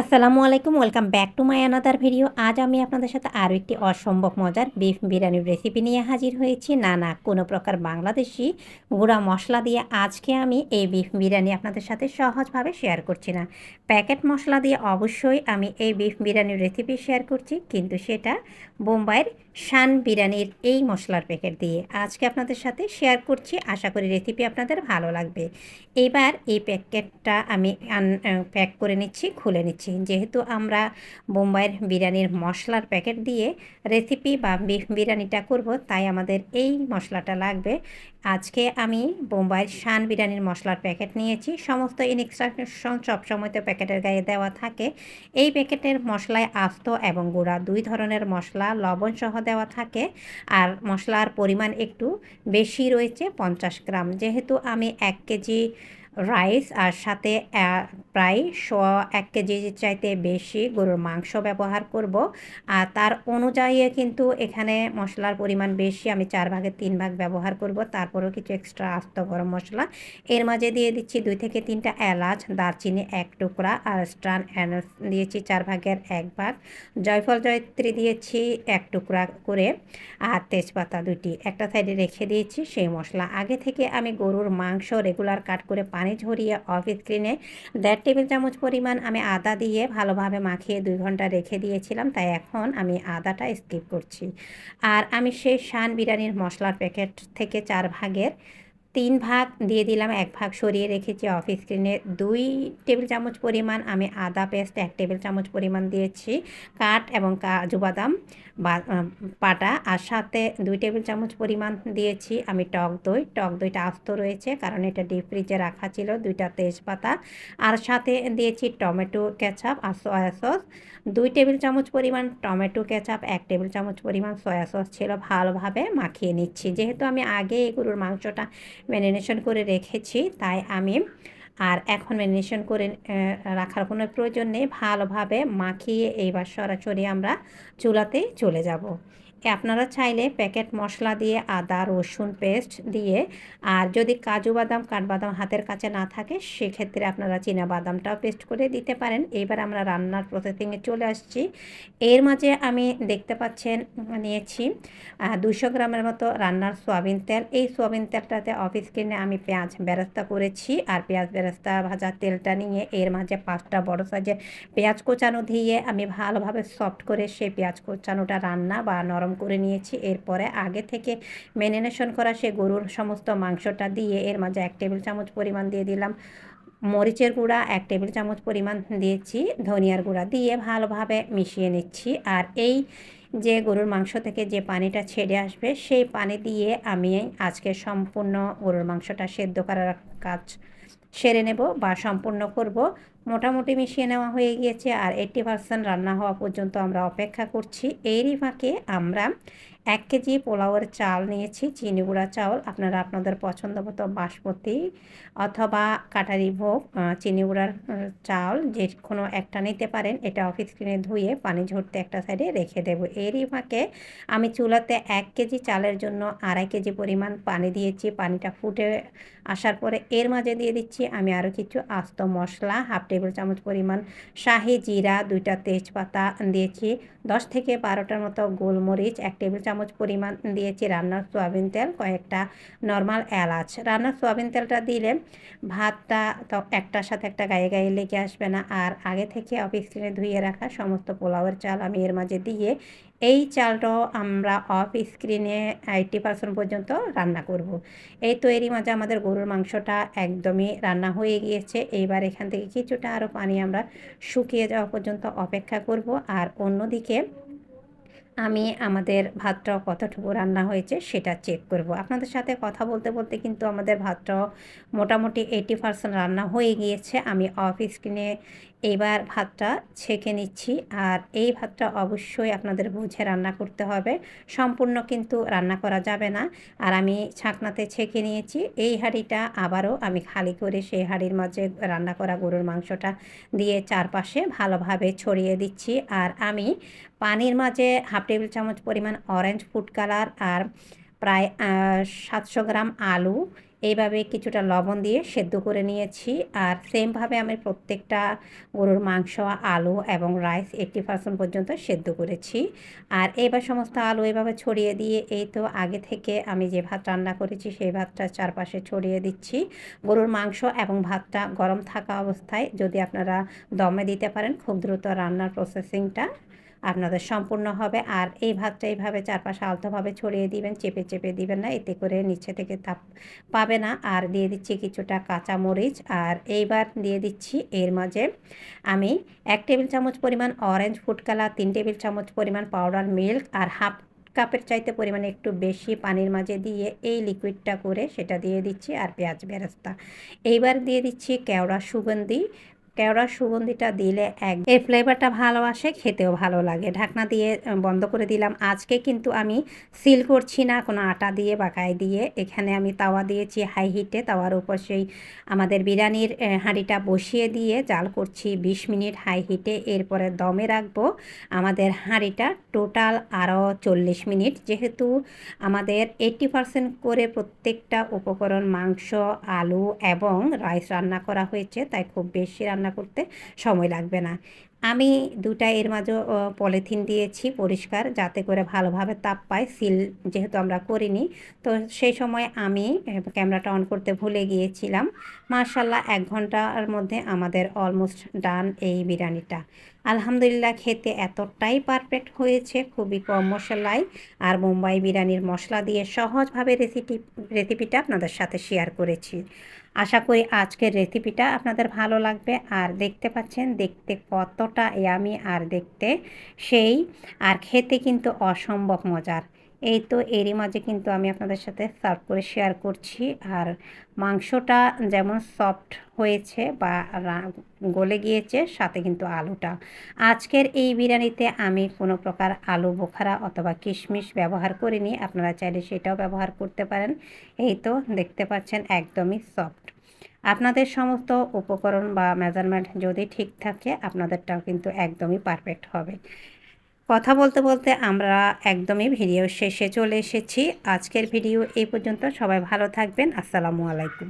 আসসালামু আলাইকুম, welcome back to my another video. আজ আমি আপনাদের সাথে আরও একটি অসম্ভব মজার বিফ বিরিয়ানির রেসিপি নিয়ে হাজির হয়েছি। না না কোনো প্রকার বাংলাদেশি গুঁড়া মশলা দিয়ে আজকে আমি এই বিফ বিরিয়ানি আপনাদের সাথে সহজভাবে শেয়ার করছি না। প্যাকেট মশলা দিয়ে অবশ্যই আমি এই বিফ বিরিয়ানির রেসিপি শেয়ার করছি, কিন্তু সেটা বোম্বাইয়ের শান বিরিয়ানির এই মশলার প্যাকেট দিয়ে আজকে আপনাদের সাথে শেয়ার করছি। আশা করি রেসিপি আপনাদের ভালো লাগবে। এবার এই প্যাকেটটা আমি প্যাক করে নিচ্ছি, খুলে নিচ্ছি। যেহেতু আমরা বোম্বাইয়ের বিরিয়ানির মশলার প্যাকেট দিয়ে রেসিপি বা বিরিয়ানিটা করব, তাই আমাদের এই মশলাটা লাগবে। আজকে আমি বোম্বাইয়ের শান বিরিয়ানির মশলার প্যাকেট নিয়েছি। সমস্ত ইনস্ট্রাকশন সবসময় তো প্যাকেটের গায়ে দেওয়া থাকে। এই প্যাকেটের মশলায় আস্ত এবং গুঁড়া, দুই ধরনের মশলা, লবণ সহ দেওয়া থাকে। আর মশলার পরিমাণ একটু বেশি রয়েছে পঞ্চাশ গ্রাম। যেহেতু আমি এক কেজি রাইস আর সাথে প্রায় শো, এক কেজি চাইতে বেশি গরুর মাংস ব্যবহার করব। আর তার অনুযায়ী কিন্তু এখানে মশলার পরিমাণ বেশি, আমি চার ভাগের তিন ভাগ ব্যবহার করব। তারপরেও কিছু এক্সট্রা আস্ত গরম মশলা। এর মাঝে দিয়ে দিচ্ছি দুই থেকে তিনটা এলাচ, দারচিনি এক টুকরা আর স্টান দিয়েছি চার ভাগের এক ভাগ। জয়ফল জয়ত্রী দিয়েছি এক টুকরা করে আর তেজপাতা দুটি একটা সাইডে রেখে দিয়েছি সেই মশলা। আগে থেকে আমি গরুর মাংস রেগুলার কাট করে পানি ঝরিয়ে অফ স্ক্রিনে দেড় টেবিল চামচ পরিমাণ আমি আদা দিয়ে ভালোভাবে মাখিয়ে দুই ঘণ্টা রেখে দিয়েছিলাম, তাই এখন আমি আদাটা স্কিপ করছি। আর আমি সেই শান বিরিয়ানির মশলার প্যাকেট থেকে চার ভাগের তিন ভাগ দিয়ে দিলাম, এক ভাগ সরিয়ে রেখেছি অফ স্ক্রিনে দুই টেবিল চামচ পরিমাণ আমি আদা পেস্ট এক টেবিল চামচ পরিমাণ দিয়েছি কাঠ এবং কাজু বাদাম পাটা আর সাথে দুই টেবিল চামচ পরিমাণ দিয়েছি আমি টক দই। টক দইটা আস্ত রয়েছে কারণ এটা ডিপ ফ্রিজে রাখা ছিল, দুইটা তেজপাতা। আর সাথে দিয়েছি টমেটো কেচাপ আর সয়া সস দুই টেবিল চামচ পরিমাণ টমেটো কেচাপ এক টেবিল চামচ পরিমাণ সয়া সস ছিল ভালোভাবে মাখিয়ে নিচ্ছি। যেহেতু আমি আগে এই গরুর মাংসটা ম্যারিনেশন করে রেখেছি, তাই আমি আর এখন ম্যারিনেশন করে রাখার কোনো প্রয়োজন নেই। ভালোভাবে মাখিয়ে এইবার সরাসরি আমরা চুলাতে চলে যাব। আপনারা চাইলে প্যাকেট মশলা দিয়ে আদা, রসুন পেস্ট দিয়ে আর যদি কাজু বাদাম, কাঠবাদাম হাতের কাছে না থাকে, সেক্ষেত্রে আপনারা চীনা বাদামটাও পেস্ট করে দিতে পারেন। এইবার আমরা রান্নার প্রসেসিংয়ে চলে আসছি। এর মাঝে আমি দেখতে পাচ্ছেন, নিয়েছি দুশো গ্রামের মতো রান্নার সোয়াবিন তেল। এই সোয়াবিন তেলটাতে অফিস কিনে আমি পেঁয়াজ বেরাস্তা করেছি আর পেঁয়াজ বেরাস্তা ভাজা তেলটা নিয়ে এর মাঝে পাঁচটা বড় সাইজের পেঁয়াজ কোচানো দিয়ে আমি ভালোভাবে সফট করে সেই পেঁয়াজ কোচানোটা রান্না বা নরম করে নিয়েছি। এরপরে আগে থেকে ম্যারিনেশন করা সে গরুর সমস্ত মাংসটা দিয়ে এর মাঝে এক টেবিল চামচ পরিমাণ দিয়ে দিলাম। মরিচের গুঁড়া, এক টেবিল চামচ পরিমাণ দিয়েছি। ধনিয়ার গুঁড়া দিয়ে ভালোভাবে মিশিয়ে নিচ্ছি। আর এই যে গরুর মাংস থেকে যে পানিটা ছেড়ে আসবে, সেই পানি দিয়ে আমি আজকে সম্পূর্ণ গরুর মাংসটা সেদ্ধ করার কাজ সেরে নেব বা সম্পূর্ণ করব। মোটামুটি মিশিয়ে নেওয়া হয়ে গিয়েছে আর এইটটি পার্সেন্ট রান্না হওয়া পর্যন্ত আমরা অপেক্ষা করছি। এরই ফাঁকে আমরা এক কেজি পোলাওয়ের চাল নিয়েছি, চিনি গুঁড়া চাউল। আপনারা আপনাদের পছন্দ মতো বাসমতি অথবা কাটারি ভোগ চিনি গুঁড়ার চাউল যে কোনো একটা নিতে পারেন। এটা অফিস স্ক্রিনে ধুয়ে পানি ঝরতে একটা সাইডে রেখে দেব। এরই ফাঁকে আমি চুলাতে এক কেজি চালের জন্য আড়াই কেজি পরিমাণ পানি দিয়েছি। পানিটা ফুটে আসার পরে এর মাঝে দিয়ে দিচ্ছি আমি আরও কিছু আস্ত মশলা, হাফ টেবিল চামচ পরিমাণ শাহি জিরা, দুইটা তেজপাতা দিয়েছি, দশ থেকে বারোটার মতো গোলমরিচ, এক টেবিল চামচ পরিমাণ দিয়েছি রান্নার সোয়াবিন তেল, কয়েকটা নর্মাল এলাচ। রান্নার সোয়াবিন তেলটা দিলে ভাতটা তো একটার সাথে একটা গায়ে গায়ে লেগে আসবে না। আর আগে থেকে অফিস থেকে ধুয়ে রাখা সমস্ত পোলাওয়ের চাল আমি এর মাঝে দিয়ে এই চালটাও আমরা অফ স্ক্রিনে এইটি পার্সেন্ট পর্যন্ত রান্না করব। এই তো এরই মাঝে আমাদের গরুর মাংসটা একদমই রান্না হয়ে গিয়েছে। এইবার এখান থেকে কিছুটা আরও পানি আমরা শুকিয়ে যাওয়া পর্যন্ত অপেক্ষা করব। আর অন্যদিকে আমি আমাদের ভাতটাও কতটুকু রান্না হয়েছে সেটা চেক করব। আপনাদের সাথে কথা বলতে বলতে কিন্তু আমাদের ভাতটাও মোটামুটি এইটি পার্সেন্ট রান্না হয়ে গিয়েছে। আমি অফ স্ক্রিনে এইবার ভাতটা ছেঁকে নিচ্ছি আর এই ভাতটা অবশ্যই আপনাদের বুঝে রান্না করতে হবে। সম্পূর্ণ কিন্তু রান্না করা যাবে না আর আমি ছাঁকনাতে ছেঁকে নিয়েছি। এই হাঁড়িটা আবারও আমি খালি করে সেই হাঁড়ির মাঝে রান্না করা গরুর মাংসটা দিয়ে চারপাশে ভালোভাবে ছড়িয়ে দিচ্ছি আর আমি পানির মাঝে হাফ টেবিল চামচ পরিমাণ অরেঞ্জ ফুড কালার আর প্রায় সাতশো গ্রাম আলু। এইভাবে কিছুটা লবণ দিয়ে সেদ্ধ করে নিয়েছি। আর সেমভাবে আমি প্রত্যেকটা গরুর মাংস, আলু এবং রাইস এইটটি পার্সেন্ট পর্যন্ত সেদ্ধ করেছি। আর এবার সমস্ত আলু এভাবে ছড়িয়ে দিয়ে, এই তো আগে থেকে আমি যে ভাত রান্না করেছি সেই ভাতটা চারপাশে ছড়িয়ে দিচ্ছি। গরুর মাংস এবং ভাতটা গরম থাকা অবস্থায় যদি আপনারা দমে দিতে পারেন, খুব দ্রুত রান্নার প্রসেসিংটা আপনাদের সম্পূর্ণ হবে। আর এই ভাতটা এইভাবে চারপাশে আলতোভাবে ছড়িয়ে দিবেন, চেপে চেপে দিবেন না, এতে করে নিচে থেকে তাপ পাবে না। আর দিয়ে দিচ্ছি কিছুটা কাঁচা মরিচ আর এইবার দিয়ে দিচ্ছি এর মাঝে আমি এক টেবিল চামচ পরিমাণ অরেঞ্জ ফুড কালার তিন টেবিল চামচ পরিমাণ পাউডার মিল্ক আর হাফ কাপের চাইতে পরিমাণে একটু বেশি পানির মাঝে দিয়ে এই লিকুইডটা করে সেটা দিয়ে দিচ্ছি। আর পেঁয়াজ বেরেস্তা। এইবার দিয়ে দিচ্ছি কেওড়া সুগন্ধি। কেওড়ার সুগন্ধিটা দিলে এক এর ফ্লেভারটা ভালো আসে, খেতেও ভালো লাগে। ঢাকনা দিয়ে বন্ধ করে দিলাম। আজকে কিন্তু আমি সিল করছি না, কোনো আটা দিয়ে বাকায় দিয়ে। এখানে আমি তাওয়া দিয়েছি হাই হিটে তাওয়ার উপর সেই আমাদের বিরিয়ানির হাঁড়িটা বসিয়ে দিয়ে জাল করছি ২০ মিনিট হাই হিটে এরপরে দমে রাখব আমাদের হাঁড়িটা। টোটাল আরও চল্লিশ মিনিট। যেহেতু আমাদের এইট্টি পারসেন্ট করে প্রত্যেকটা উপকরণ, মাংস, আলু এবং রাইস রান্না করা হয়েছে, তাই খুব বেশি রান্না রান্না করতে সময় লাগবে না। আমি দুটা এর মাঝে পলিথিন দিয়েছি পরিষ্কার যাতে করে ভালোভাবে তাপ পায়, সিল যেহেতু আমরা করিনি। তো সেই সময় আমি ক্যামেরাটা অন করতে ভুলে গিয়েছিলাম। মার্শাল্লাহ এক ঘণ্টার মধ্যে আমাদের অলমোস্ট ডান এই বিরিয়ানিটা। আলহামদুলিল্লাহ, খেতে এতটাই পারফেক্ট হয়েছে, খুবই কম মশলায়। আর মুম্বাই বিরিয়ানির মশলা দিয়ে সহজভাবে রেসিপি রেসিপিটা আপনাদের সাথে শেয়ার করেছি। আশা করি আজকের রেসিপিটা আপনাদের ভালো লাগবে। আর দেখতে পাচ্ছেন, দেখতে কতটা ইয়ামি আর দেখতে সেই। আর খেতে কিন্তু অসম্ভব মজার। এই তো এরই মাঝে কিন্তু আমি আপনাদের সাথে সার্ভ করে শেয়ার করছি। আর মাংসটা যেমন সফট হয়েছে বা গলে গিয়েছে, সাথে কিন্তু আলুটা। আজকের এই বিরিয়ানিতে আমি কোনো প্রকার আলু, বোখারা অথবা কিশমিশ ব্যবহার করিনি। আপনারা চাইলে সেটাও ব্যবহার করতে পারেন। এই তো দেখতে পাচ্ছেন একদমই সফট আপনাদের সমস্ত উপকরণ বা মেজারমেন্ট যদি ঠিক থাকে, আপনাদেরটাও কিন্তু একদমই পারফেক্ট হবে। কথা বলতে বলতে আমরা একদমই ভিডিও শেষে চলে এসেছি। আজকের ভিডিও এই পর্যন্ত। সবাই ভালো থাকবেন। আসসালামু আলাইকুম।